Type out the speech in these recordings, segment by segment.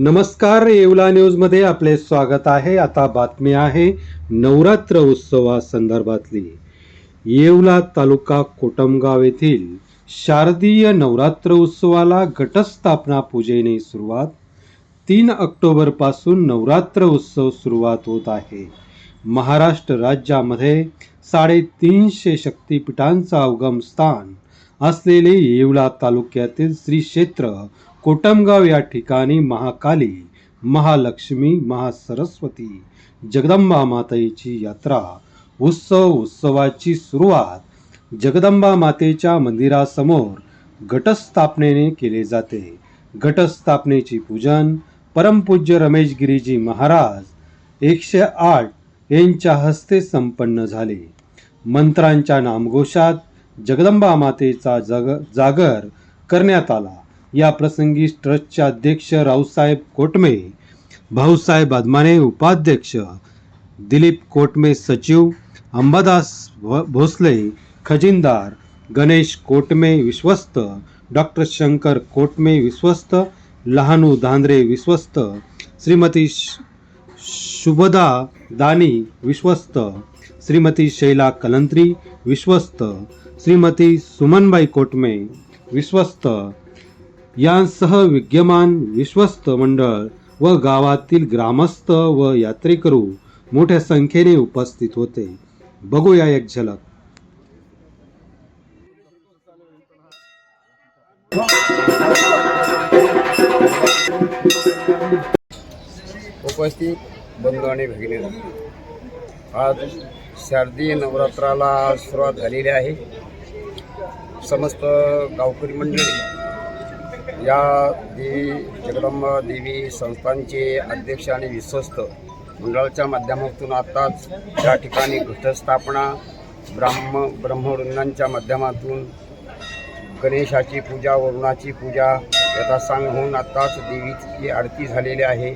नमस्कार येवला न्यूजमध्ये आपले स्वागत आहे. आता बातमी आहे नवरात्र उत्सवासंदर्भातली. येवला तालुका कोटमगाव येथील शारदीय नवरात्र उत्सवाला घटस्थापना पूजेने सुरुवात. तीन ऑक्टोबरपासून नवरात्र उत्सव सुरुवात होत आहे. महाराष्ट्र राज्यामध्ये साडेतीनशे शक्तिपीठांचा अवगम स्थान असलेले येवला तालुक्यातील श्री क्षेत्र कोटमगाव या ठिकाणी महाकाली महालक्ष्मी महासरस्वती जगदंबा मातेची यात्रा उत्सव उत्सवाची सुरुवात जगदंबा मातेच्या मंदिरासमोर घटस्थापनेने केले जाते. घटस्थापनेची पूजन परमपूज्य रमेश गिरीजी महाराज एकशे आठ यांच्या हस्ते संपन्न झाले. मंत्रांच्या नामघोषात जगदंबा मातेचा जग जागर करण्यात आला. या प्रसंगी ट्रस्टचे अध्यक्ष रावसाहेब कोटमे भाऊसाहेब अदमाने उपाध्यक्ष दिलीप कोटमे सचिव अंबादास भोसले खजिनदार गणेश कोटमे विश्वस्त डॉक्टर शंकर कोटमे विश्वस्त लहानू धांद्रे विश्वस्त श्रीमती श- शुभदा दानी विश्वस्त श्रीमती शैला कलंत्री विश्वस्त श्रीमती सुमनबाई कोटमे विश्वस्त यांसह विद्यमान विश्वस्त मंडळ व गावातील ग्रामस्थ व यात्रेकरू मोठ्या संख्येने उपस्थित होते. बघूया एक झलक. उपस्थित बंधू आणि भगिनी आज शारदीय नवरात्राला सुरुवात झालेली आहे. समस्त गावकरी मंडळी या देवी जगदंबा देवी संस्थांचे अध्यक्ष आणि विश्वस्त मंडळाच्या माध्यमातून आत्ताच त्या ठिकाणी घटस्थापना ब्राह्म ब्रह्मवृंदांच्या माध्यमातून गणेशाची पूजा वरुणाची पूजा याचा सांग होऊन आत्ताच देवीची आरती झालेली आहे.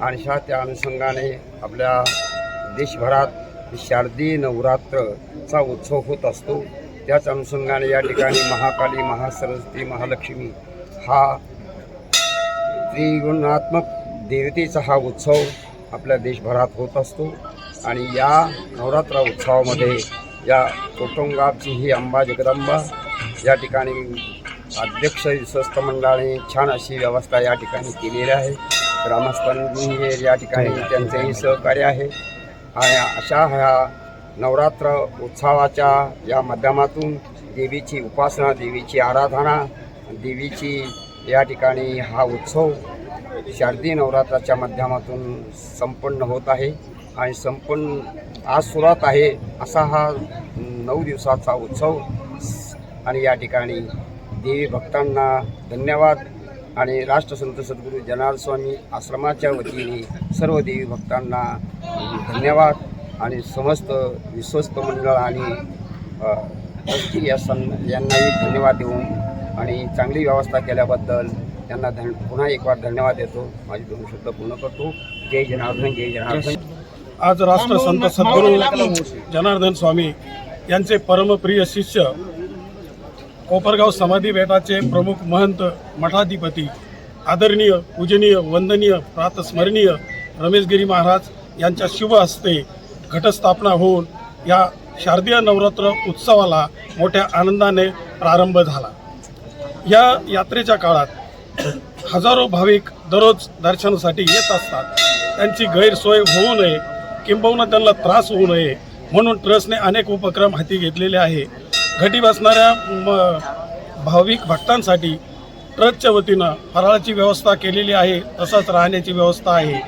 आणि अशा त्या अनुषंगाने आपल्या देशभरात शारदीय नवरात्रचा उत्सव होत असतो. त्याच अनुषंगाने या ठिकाणी महाकाली महासरस्वती महालक्ष्मी हा त्रिगुणात्मक देवतेचा हा उत्सव आपल्या देशभरात होत असतो. आणि या नवरात्र उत्सवामध्ये या कोटुंगाची ही अंबा जगदंबा या ठिकाणी अध्यक्ष विश्वस्त मंडळाने छान अशी व्यवस्था या ठिकाणी केलेली आहे. ग्रामस्थांनी हे या ठिकाणी त्यांचंही सहकार्य आहे. आणि अशा ह्या नवरात्र उत्सवाच्या या माध्यमातून देवीची उपासना देवीची आराधना देवीची या ठिकाणी हा उत्सव शारदीय नवरात्राच्या माध्यमातून संपन्न होत आहे आणि संपन्न आज सुरुवात आहे असा हा नऊ दिवसाचा उत्सव. आणि या ठिकाणी देवी भक्तांना धन्यवाद. आणि राष्ट्रसंत सद्गुरू जनार्दन स्वामी आश्रमाच्या वतीने सर्व देवी भक्तांना धन्यवाद. आणि समस्त विश्वस्त मंडळ आणि या सं यांनाही धन्यवाद देऊन आणि चांगली व्यवस्था केल्याबद्दल त्यांना धन पुन्हा एक वार धन्यवाद देतो. माझी दोन शब्द पूर्ण करतो. जय जनार्दन जय जनार्दन. आज राष्ट्रसंत सद्गुरू जनार्दन स्वामी यांचे परमप्रिय शिष्य कोपरगाव समाधी बेटाचे प्रमुख महंत मठाधिपती आदरणीय पूजनीय वंदनीय प्रातस्मरणीय रमेशगिरी महाराज यांच्या शुभ हस्ते घटस्थापना होऊन या शारदीय नवरात्र उत्सवाला मोठ्या आनंदाने प्रारंभ झाला. या यात्रेच्या काळात हजारो भाविक दररोज दर्शनासाठी येत असतात. त्यांची गैरसोय होऊ नये किंबहुना त्यांना त्रास होऊ नये म्हणून ट्रस्टने अनेक उपक्रम हाती घेतलेले आहे. घटी बसणाऱ्या भाविक भक्तांसाठी ट्रस्टच्या वतीनं फराळाची व्यवस्था केलेली आहे तसंच राहण्याची व्यवस्था आहे.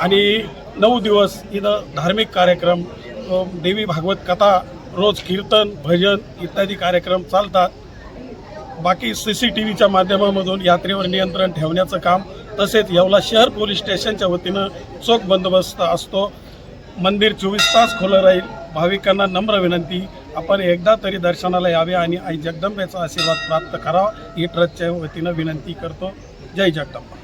आणि नऊ दिवस इथं धार्मिक कार्यक्रम देवी भागवत कथा रोज कीर्तन भजन इत्यादी कार्यक्रम चालतात. बाकी सी सी टी व्हीच्या माध्यमामधून यात्रेवर नियंत्रण ठेवण्याचं काम तसेच येवला शहर पोलीस स्टेशनच्या वतीनं चोख बंदोबस्त असतो. मंदिर चोवीस तास खुलं राहील. भाविकांना नम्र विनंती आपण एकदा तरी दर्शनाला यावे आणि आई जगदंबेचा आशीर्वाद प्राप्त करावा ही ट्रस्टच्या वतीनं विनंती करतो. जय जगदंबा.